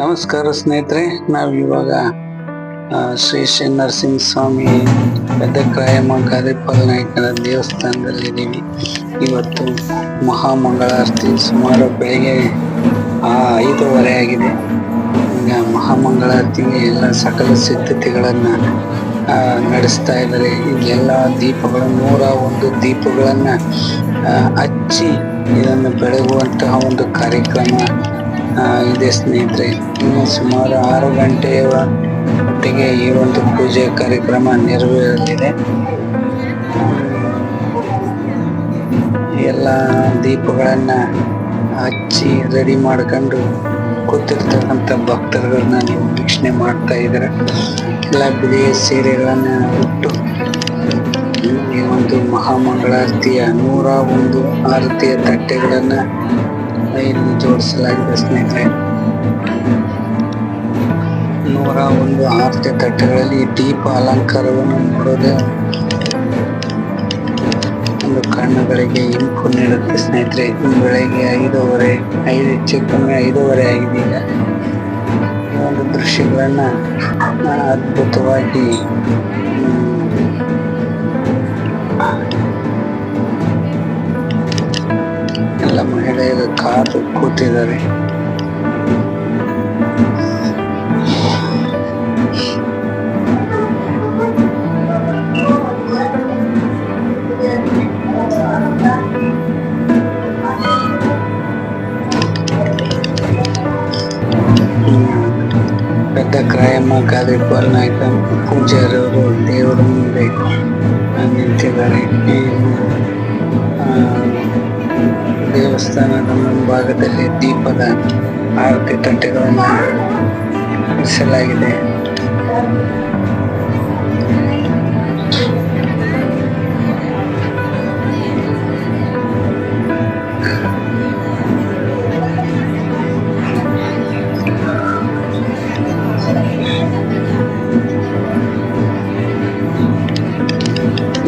ನಮಸ್ಕಾರ ಸ್ನೇಹಿತರೆ, ನಾವು ಇವಾಗ ಶ್ರೀ ಶ್ರೀ ನರಸಿಂಹ ಸ್ವಾಮಿ ಪೆದ್ದಕ್ರಾಯಮ್ಮ ಗಾದಿಪಾಲ ನಾಯಕನ ದೇವಸ್ಥಾನದಲ್ಲಿ ಇದ್ದೀವಿ. ಇವತ್ತು ಮಹಾಮಂಗಳಾರತಿ ಸುಮಾರು ಬೆಳಿಗ್ಗೆ ಐದೂವರೆ ಆಗಿದೆ. ಈಗ ಮಹಾಮಂಗಳಾರತಿಗೆ ಎಲ್ಲ ಸಕಲ ಸಿದ್ಧತೆಗಳನ್ನು ನಡೆಸ್ತಾ ಇದ್ದಾರೆ. ಎಲ್ಲ ದೀಪಗಳು, ನೂರ ಒಂದು ದೀಪಗಳನ್ನು ಹಚ್ಚಿ ಇದನ್ನು ಬೆಳಗುವಂತಹ ಒಂದು ಕಾರ್ಯಕ್ರಮ ಇದೆ ಸ್ನೇಹಿತರೆ. ಇನ್ನು ಸುಮಾರು ಆರು ಗಂಟೆಯ ಹೊತ್ತಿಗೆ ಈ ಒಂದು ಪೂಜೆ ಕಾರ್ಯಕ್ರಮ ನೆರವೇರಲಿದೆ. ಎಲ್ಲ ದೀಪಗಳನ್ನ ಹಚ್ಚಿ ರೆಡಿ ಮಾಡ್ಕೊಂಡು ಕೂತಿರ್ತಕ್ಕಂಥ ಭಕ್ತರುಗಳನ್ನ ನೀವು ವೀಕ್ಷಣೆ ಮಾಡ್ತಾ ಇದ್ದಾರೆ. ಎಲ್ಲ ಬಿಳಿಯ ಸೀರೆಗಳನ್ನ ಉಟ್ಟು ಈ ಒಂದು ಮಹಾಮಂಗಳಾರತಿಯ ನೂರ ಒಂದು ಆರತಿಯ ತಟ್ಟೆಗಳನ್ನ ಇಲ್ಲಿ ಜೋಡಿಸಲಾಗಿದೆ ಸ್ನೇಹಿತರೆ. ನೂರ ಒಂದು ಆರತಿ ತಟ್ಟೆಗಳಲ್ಲಿ ದೀಪ ಅಲಂಕಾರವನ್ನು ನೋಡೋದೇ ಒಂದು ಕಣ್ಣುಗಳಿಗೆ ಇಂಪು ನೀಡುತ್ತೆ ಸ್ನೇಹಿತರೆ. ಬೆಳಗ್ಗೆ ಐದೂವರೆ, ಐದು ಹೆಚ್ಚು ಕಮ್ಮಿ ಐದೂವರೆ ಆಗಿದೆ ಈಗ. ಈ ಒಂದು ದೃಶ್ಯಗಳನ್ನು ಅದ್ಭುತವಾಗಿ ಮಹಿಳೆಯರು ಕಾದು ಕೂತಿದ್ದಾರೆ ಪೆದ್ದ ಕ್ರಾಯಮ್ಮ ಗಾದಿಪಾಲ್ ನಾಯಕ ಪೂಜಾರವರು ದೇವರ ಮುಂದೆ ನಿಂತಿದ್ದಾರೆ ಈ ಆ, ದೇವಸ್ಥಾನದ ಮುಂಭಾಗದಲ್ಲಿ ದೀಪದ ಆರತಿ ತಂಟೆಗಳನ್ನು ಇರಿಸಲಾಗಿದೆ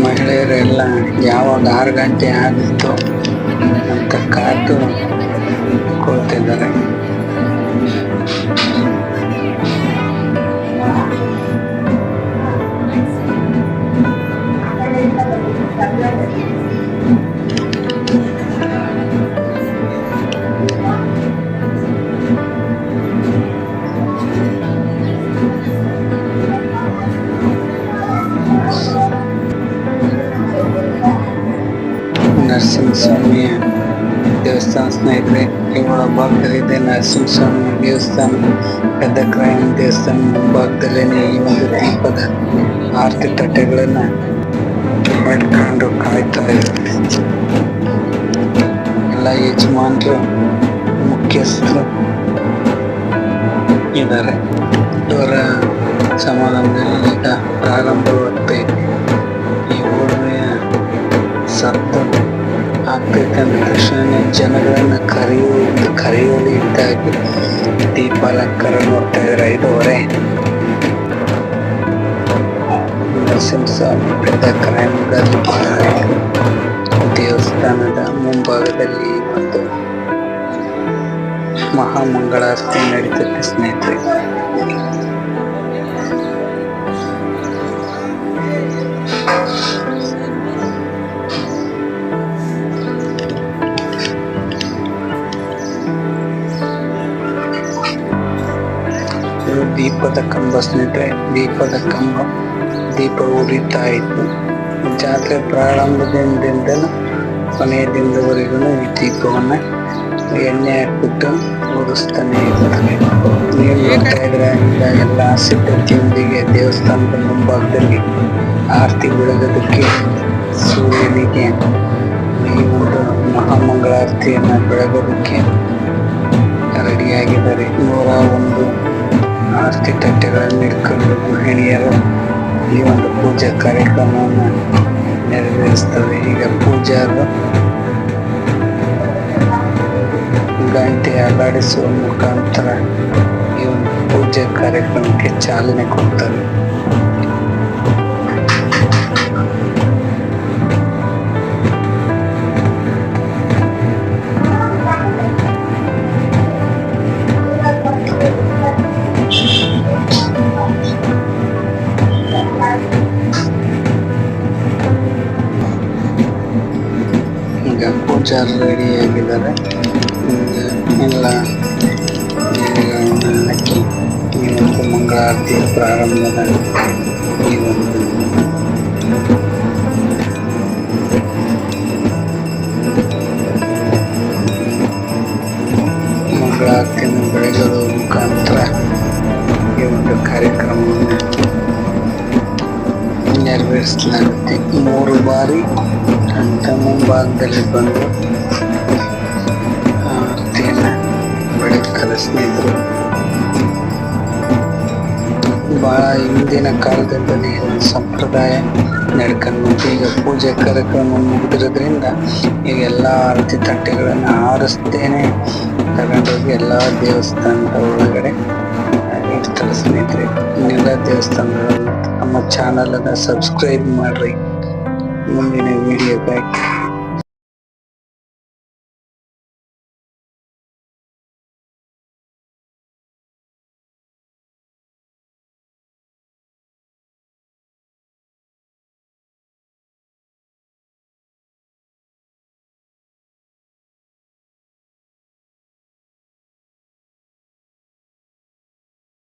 ಮಹಿಳೆಯರೆಲ್ಲ ಯಾವಾಗ ಆರು ಗಂಟೆ ಆಗುತ್ತೋ kakato ko talaga. ದೇವಸ್ಥಾನ ಸ್ನೇಹಿತರೆ ಇವಳ ಭಾಗದಲ್ಲಿದೆ ನರಸಿಂಹಸ್ವಾಮಿ ದೇವಸ್ಥಾನ, ಪೆದ್ದ ಕ್ರೈಮ್ ದೇವಸ್ಥಾನ ಮುಂಭಾಗದಲ್ಲೇ ಈ ಒಂದು ದೀಪದ ಆರತಿ ತಟ್ಟೆಗಳನ್ನ ಇಟ್ಕೊಂಡು ಕಾಯ್ತಾ ಇದ್ದಾರೆ ಎಲ್ಲ ಯಜಮಾನರು, ಮುಖ್ಯಸ್ಥರು ಇದ್ದಾರೆ ಅವರ ಸಮಾರಂಭದಲ್ಲಿ ಈಗ ಪ್ರಾರಂಭವಾಗುತ್ತೆ ಈ ಊರಿನ ಸದ್ದು ಆಗ್ತೈತೆ ಅಂದ ತಕ್ಷಣ ಜನಗಳನ್ನ ಕರೆಯುವುದು ಕರೆಯುವಲ್ಲಿ ಇದ್ದಾಗಿ ದೀಪಾಲಂಕಾರ ನೋಡ್ತಾ ಇದ್ರೆ ಐದೂವರೆ ಕ್ರೈಮ್ಗಲ್ಲಿ ದೇವಸ್ಥಾನದ ಮುಂಭಾಗದಲ್ಲಿ ಒಂದು ಮಹಾಮಂಗಳಾರತಿ ನಡೀತೈತೆ ಸ್ನೇಹಿತರೆ. ದೀಪದ ಕಂಬ ಸ್ನೇಹಿತರೆ, ದೀಪದ ಕಂಬ ದೀಪ ಉರಿತಾ ಇತ್ತು. ಜಾತ್ರೆ ಪ್ರಾರಂಭದಿಂದ ಕೊನೆಯ ದಿನದವರೆಗೂ ಈ ದೀಪವನ್ನ ಎಣ್ಣೆ ಹಾಕ್ಬಿಟ್ಟು ಉರಿಸ್ತಾನೆ ಇರ್ತಾರೆ ನೀವು ನೋಡ್ತಾ ಇದ್ರೆ ಎಲ್ಲ ಸಿದ್ಧತೆಯೊಂದಿಗೆ ದೇವಸ್ಥಾನದ ಮುಂಭಾಗದಲ್ಲಿ ಆರತಿ ಬೆಳಗೋದಕ್ಕೆ ಸೂರ್ಯನಿಗೆ ಈ ಒಂದು ಮಹಾಮಂಗಳಾರತಿಯನ್ನು ಬೆಳಗೋದಕ್ಕೆ ರೆಡಿಯಾಗಿದ್ದಾರೆ. ನೂರ ಒಂದು ಆರತಿ ತಟ್ಟೆಗಳನ್ನು ಇಟ್ಕೊಂಡು ಗೃಹಿಣಿಯರು ಈ ಒಂದು ಪೂಜಾ ಕಾರ್ಯಕ್ರಮವನ್ನು ನೆರವೇರಿಸ್ತವೆ ಈಗ ಪೂಜಾರು ಗಂಟೆ ಅಲ್ಲಾಡಿಸುವ ಮುಖಾಂತರ ಈ ಒಂದು ಪೂಜೆ ಕಾರ್ಯಕ್ರಮಕ್ಕೆ ಚಾಲನೆ ಕೊಡ್ತಾರೆ. ಪೂಜಾರಿ ರೆಡಿ ಆಗಿದ್ದಾರೆ ಎಲ್ಲ ಹಾಕಿ ಈ ಒಂದು ಮಂಗಳಾರತಿ ಪ್ರಾರಂಭದ ಈ ಒಂದು ಮಂಗಳಾರತಿಯನ್ನು ಬೆಳಗುವ ಮುಖಾಂತರ ಈ ಒಂದು ಕಾರ್ಯಕ್ರಮವನ್ನು ನೆರವೇರಿಸಲಾಗುತ್ತೆ. ಮೂರು ಬಾರಿ ಅಂತ ಮುಂಭಾಗದಲ್ಲಿ ಬಂದು ಆರತಿಯನ್ನು ಬೆಳಗ್ತಾರೆ ಸ್ನೇಹಿತರು, ಬಹಳ ಹಿಂದಿನ ಕಾಲದಿಂದಲೇ ಸಂಪ್ರದಾಯ ನಡ್ಕೊಂಡು ಬಂತು. ಈಗ ಪೂಜೆ ಕಾರ್ಯಕ್ರಮ ಮುಗಿದಿರೋದ್ರಿಂದ ಈಗ ಎಲ್ಲ ಆರತಿ ತಟ್ಟೆಗಳನ್ನು ಆರಿಸ್ತೇನೆ ತಗೊಂಡೋಗಿ ಎಲ್ಲ ದೇವಸ್ಥಾನದ ಒಳಗಡೆ ಇಡ್ತಾರೆ ಸ್ನೇಹಿತರೆ, ಇನ್ನೆಲ್ಲ ದೇವಸ್ಥಾನಗಳನ್ನು ನಮ್ಮ ಚಾನಲನ್ನು ಸಬ್ಸ್ಕ್ರೈಬ್ ಮಾಡ್ರಿ one minute video back.